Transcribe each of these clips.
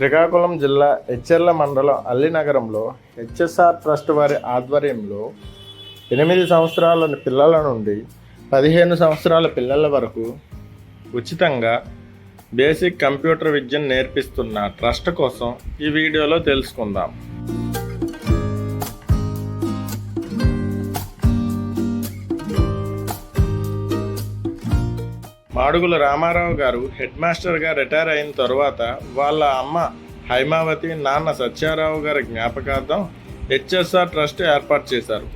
శ్రీకాకుళం జిల్లా హెచ్చెర్ల మండలం అల్లినగరంలో HSR trust వారి ఆధ్వర్యంలో ఎనిమిది సంవత్సరాల పిల్లల నుండి పదిహేను సంవత్సరాల పిల్లల వరకు ఉచితంగా బేసిక్ కంప్యూటర్ విద్యను నేర్పిస్తున్న ట్రస్ట్ కోసం ఈ వీడియోలో తెలుసుకుందాం. మాడుగుల రామారావు గారు హెడ్ మాస్టర్గా రిటైర్ అయిన తర్వాత వాళ్ళ అమ్మ హైమావతి నాన్న సత్యారావు గారి జ్ఞాపకార్థం హెచ్ఎస్ఆర్ ట్రస్ట్ ఏర్పాటు చేశారు.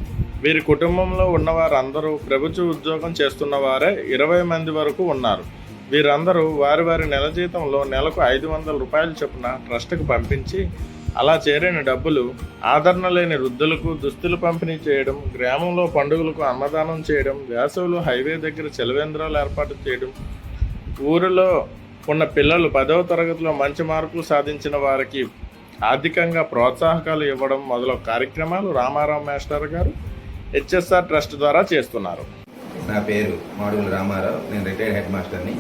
వీరి కుటుంబంలో ఉన్నవారందరూ ప్రభుత్వ ఉద్యోగం చేస్తున్న వారే ఇరవై మంది వరకు ఉన్నారు. వీరందరూ వారి వారి నెల జీతంలో నెలకు ఐదు వందల రూపాయల చొప్పున ట్రస్ట్కు పంపించి అలా చేరిన డబ్బులు ఆదరణ లేని వృద్ధులకు దుస్తులు పంపిణీ చేయడం గ్రామంలో పండుగలకు అన్నదానం చేయడం వేసవులు హైవే దగ్గర చలవేంద్రాలు ఏర్పాటు చేయడం ఊరిలో ఉన్న పిల్లలు పదవ తరగతిలో మంచి మార్కులు సాధించిన వారికి ఆర్థికంగా ప్రోత్సాహకాలు ఇవ్వడం మొదలగు కార్యక్రమాలు రామారావు మాస్టర్ గారు హెచ్ఎస్ఆర్ ట్రస్ట్ ద్వారా చేస్తున్నారు. నా పేరు మాడుగుల రామారావు. నేను రిటైర్డ్ హెడ్ మాస్టర్ని.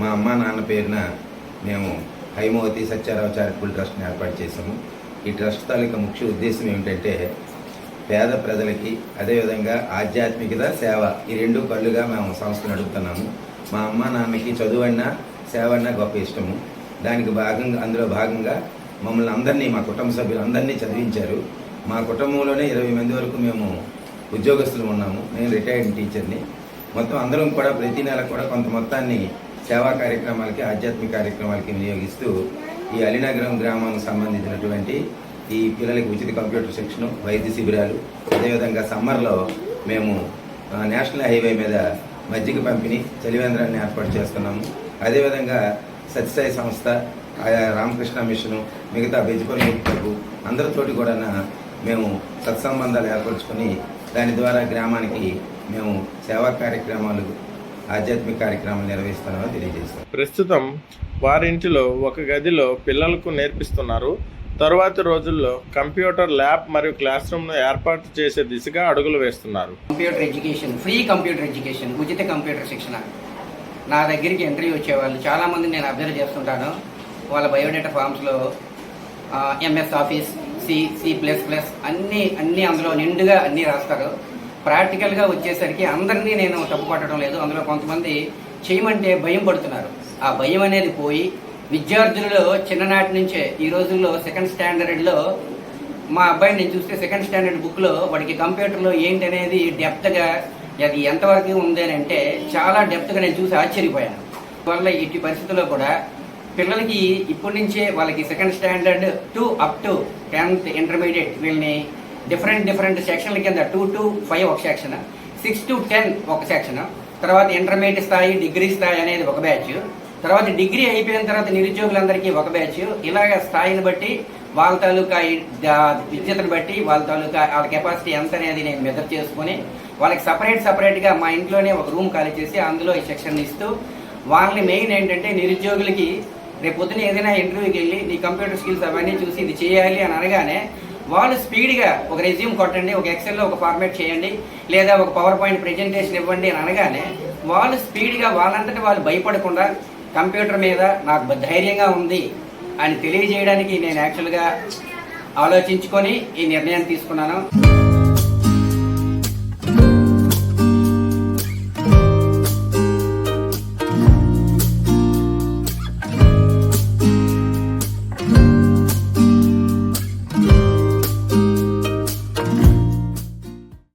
మా అమ్మ నాన్న పేరున మేము హైమవతి సత్యారావు చారిటబుల్ ట్రస్ట్ని ఏర్పాటు చేశాము. ఈ ట్రస్ట్ తాలూకా ముఖ్య ఉద్దేశం ఏమిటంటే పేద ప్రజలకి అదేవిధంగా ఆధ్యాత్మికత సేవ ఈ రెండు కళ్ళుగా మేము సంస్థ నడుపుతున్నాము. మా అమ్మ నాన్నకి చదువు అన్నా సేవ అన్నా గొప్ప ఇష్టము. దానికి భాగంగా అందులో భాగంగా మమ్మల్ని అందరినీ మా కుటుంబ సభ్యులు అందరినీ చదివించారు. మా కుటుంబంలోనే ఇరవై మంది వరకు మేము ఉద్యోగస్తులు ఉన్నాము. నేను రిటైర్డ్ టీచర్ని. మొత్తం అందరం కూడా ప్రతి నెల కూడా కొంత మొత్తాన్ని సేవా కార్యక్రమాలకి ఆధ్యాత్మిక కార్యక్రమాలకి వినియోగిస్తూ ఈ అలీనగరం గ్రామానికి సంబంధించినటువంటి ఈ పిల్లలకి ఉచిత కంప్యూటర్ శిక్షణ వైద్య శిబిరాలు అదేవిధంగా సమ్మర్లో మేము నేషనల్ హైవే మీద మజ్జిగ పంపిణీ చలివేంద్రాన్ని ఏర్పాటు చేస్తున్నాము. అదేవిధంగా సత్యసాయి సంస్థ ఆయా రామకృష్ణ మిషను మిగతా బెజ్పల్ క్లబ్ అందరితోటి కూడా మేము సత్సంబంధాలు ఏర్పరచుకొని దాని ద్వారా గ్రామానికి మేము సేవా కార్యక్రమాలు ఆధ్యాత్మిక కార్యక్రమాలు నిర్వహిస్తున్నామని తెలియజేస్తాం ప్రస్తుతం వారింటిలో ఒక గదిలో పిల్లలకు నేర్పిస్తున్నారు. తరువాతి రోజుల్లో కంప్యూటర్ ల్యాబ్ మరియు క్లాస్ రూమ్ను ఏర్పాటు చేసే దిశగా అడుగులు వేస్తున్నారు. Computer education free computer education ఉచిత కంప్యూటర్ శిక్షణ. నా దగ్గరికి ఎంట్రీ వచ్చేవాళ్ళు. చాలామంది నేను అబ్జర్వ్ చేస్తుంటాను. వాళ్ళ biodata ఫామ్స్లో MS office C C plus plus అన్నీ అన్నీ అందులో నిండుగా అన్నీ రాస్తారు. ప్రాక్టికల్గా వచ్చేసరికి అందరినీ నేను తప్పు పట్టడం లేదు. అందులో కొంతమంది చేయమంటే భయం పడుతున్నారు. ఆ భయం అనేది పోయి విద్యార్థులలో చిన్ననాటి నుంచే ఈ రోజుల్లో సెకండ్ స్టాండర్డ్లో మా అబ్బాయిని నేను చూస్తే సెకండ్ స్టాండర్డ్ బుక్లో వాడికి కంప్యూటర్లో ఏంటి అనేది డెప్త్గా అది ఎంతవరకు ఉంది అని అంటే చాలా డెప్త్గా నేను చూసి ఆశ్చర్యపోయాను. వల్ల ఇట్టి పరిస్థితుల్లో కూడా పిల్లలకి ఇప్పటి నుంచే వాళ్ళకి second standard to up to tenth intermediate వీళ్ళని డిఫరెంట్ డిఫరెంట్ సెక్షన్ల కింద టూ టు ఫైవ్ ఒక సెక్షన్ సిక్స్ టు టెన్ ఒక సెక్షన్ తర్వాత ఇంటర్మీడియట్ స్థాయి డిగ్రీ స్థాయి అనేది ఒక బ్యాచ్ తర్వాత డిగ్రీ అయిపోయిన తర్వాత నిరుద్యోగులందరికీ ఒక బ్యాచ్ ఇలాగ స్థాయిని బట్టి వాళ్ళ తాలూకా విద్యతను బట్టి వాళ్ళ తాలూకా వాళ్ళ కెపాసిటీ ఎంత అనేది నేను మెజర్ చేసుకుని వాళ్ళకి సపరేట్ సపరేట్గా మా ఇంట్లోనే ఒక రూమ్ ఖాళీ చేసి అందులో ఈ సెక్షన్ ఇస్తూ వాళ్ళని మెయిన్ ఏంటంటే నిరుద్యోగులకి రేపు పొద్దున ఏదైనా ఇంటర్వ్యూకి వెళ్ళి నీ కంప్యూటర్ స్కిల్స్ అవన్నీ చూసి ఇది చేయాలి అని అనగానే వాళ్ళు స్పీడ్గా ఒక రెజ్యూమ్ కొట్టండి ఒక ఎక్సెల్లో ఒక ఫార్మాట్ చేయండి లేదా ఒక పవర్ పాయింట్ ప్రెజెంటేషన్ ఇవ్వండి అని అనగానే వాళ్ళు స్పీడ్గా వాళ్ళంతటి వాళ్ళు భయపడకుండా కంప్యూటర్ మీద నాకు ధైర్యంగా ఉంది అని తెలియజేయడానికి నేను యాక్చువల్గా ఆలోచించుకొని ఈ నిర్ణయం తీసుకున్నాను.